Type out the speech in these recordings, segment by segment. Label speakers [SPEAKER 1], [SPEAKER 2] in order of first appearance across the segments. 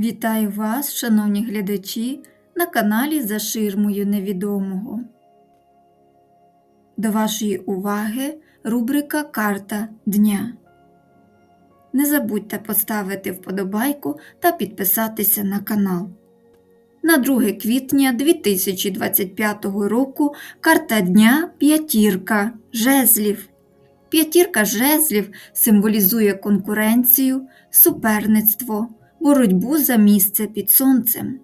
[SPEAKER 1] Вітаю вас, шановні глядачі, на каналі За ширмою невідомого. До вашої уваги рубрика Карта Дня. Не забудьте поставити вподобайку та підписатися на канал. На 2 квітня 2025 року карта дня п'ятірка жезлів. П'ятірка жезлів символізує конкуренцію, суперництво, боротьбу за місце під сонцем.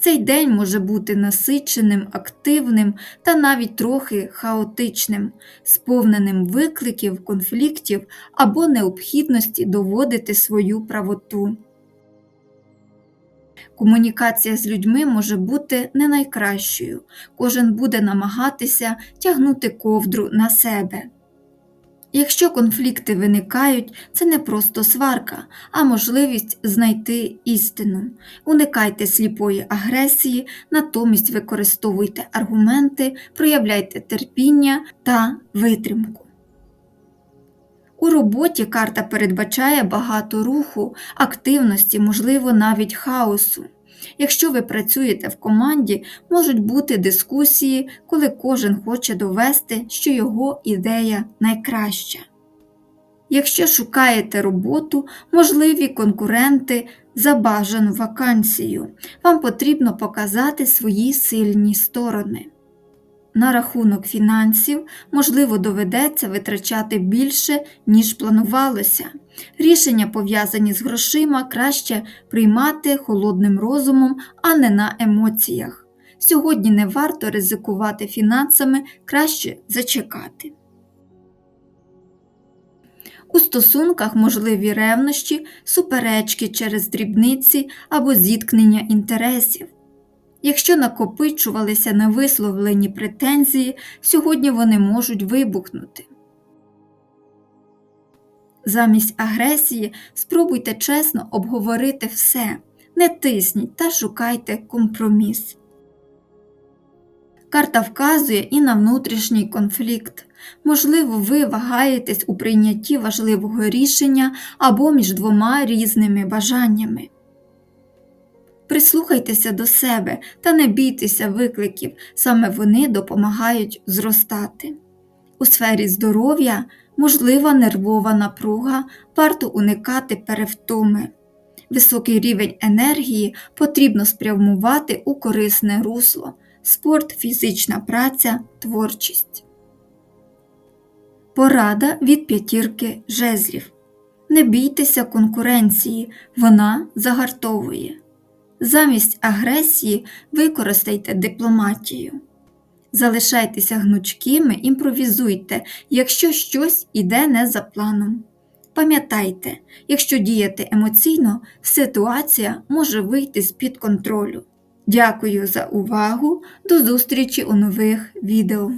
[SPEAKER 1] Цей день може бути насиченим, активним та навіть трохи хаотичним, сповненим викликів, конфліктів або необхідності доводити свою правоту. Комунікація з людьми може бути не найкращою, кожен буде намагатися тягнути ковдру на себе. Якщо конфлікти виникають, це не просто сварка, а можливість знайти істину. Уникайте сліпої агресії, натомість використовуйте аргументи, проявляйте терпіння та витримку. У роботі карта передбачає багато руху, активності, можливо, навіть хаосу. Якщо ви працюєте в команді, можуть бути дискусії, коли кожен хоче довести, що його ідея найкраща. Якщо шукаєте роботу, можливі конкуренти за бажану вакансію, вам потрібно показати свої сильні сторони. На рахунок фінансів, можливо, доведеться витрачати більше, ніж планувалося. Рішення, пов'язані з грошима, краще приймати холодним розумом, а не на емоціях. Сьогодні не варто ризикувати фінансами, краще зачекати. У стосунках можливі ревнощі, суперечки через дрібниці або зіткнення інтересів. Якщо накопичувалися невисловлені претензії, сьогодні вони можуть вибухнути. Замість агресії спробуйте чесно обговорити все, не тисніть та шукайте компроміс. Карта вказує і на внутрішній конфлікт. Можливо, ви вагаєтесь у прийнятті важливого рішення або між двома різними бажаннями. Прислухайтеся до себе та не бійтеся викликів, саме вони допомагають зростати. У сфері здоров'я можлива нервова напруга, варто уникати перевтоми. Високий рівень енергії потрібно спрямувати у корисне русло, спорт, фізична праця, творчість. Порада від п'ятірки жезлів. Не бійтеся конкуренції, вона загартовує. Замість агресії використайте дипломатію. Залишайтеся гнучкими, імпровізуйте, якщо щось іде не за планом. Пам'ятайте, якщо діяти емоційно, ситуація може вийти з-під контролю. Дякую за увагу, до зустрічі у нових відео.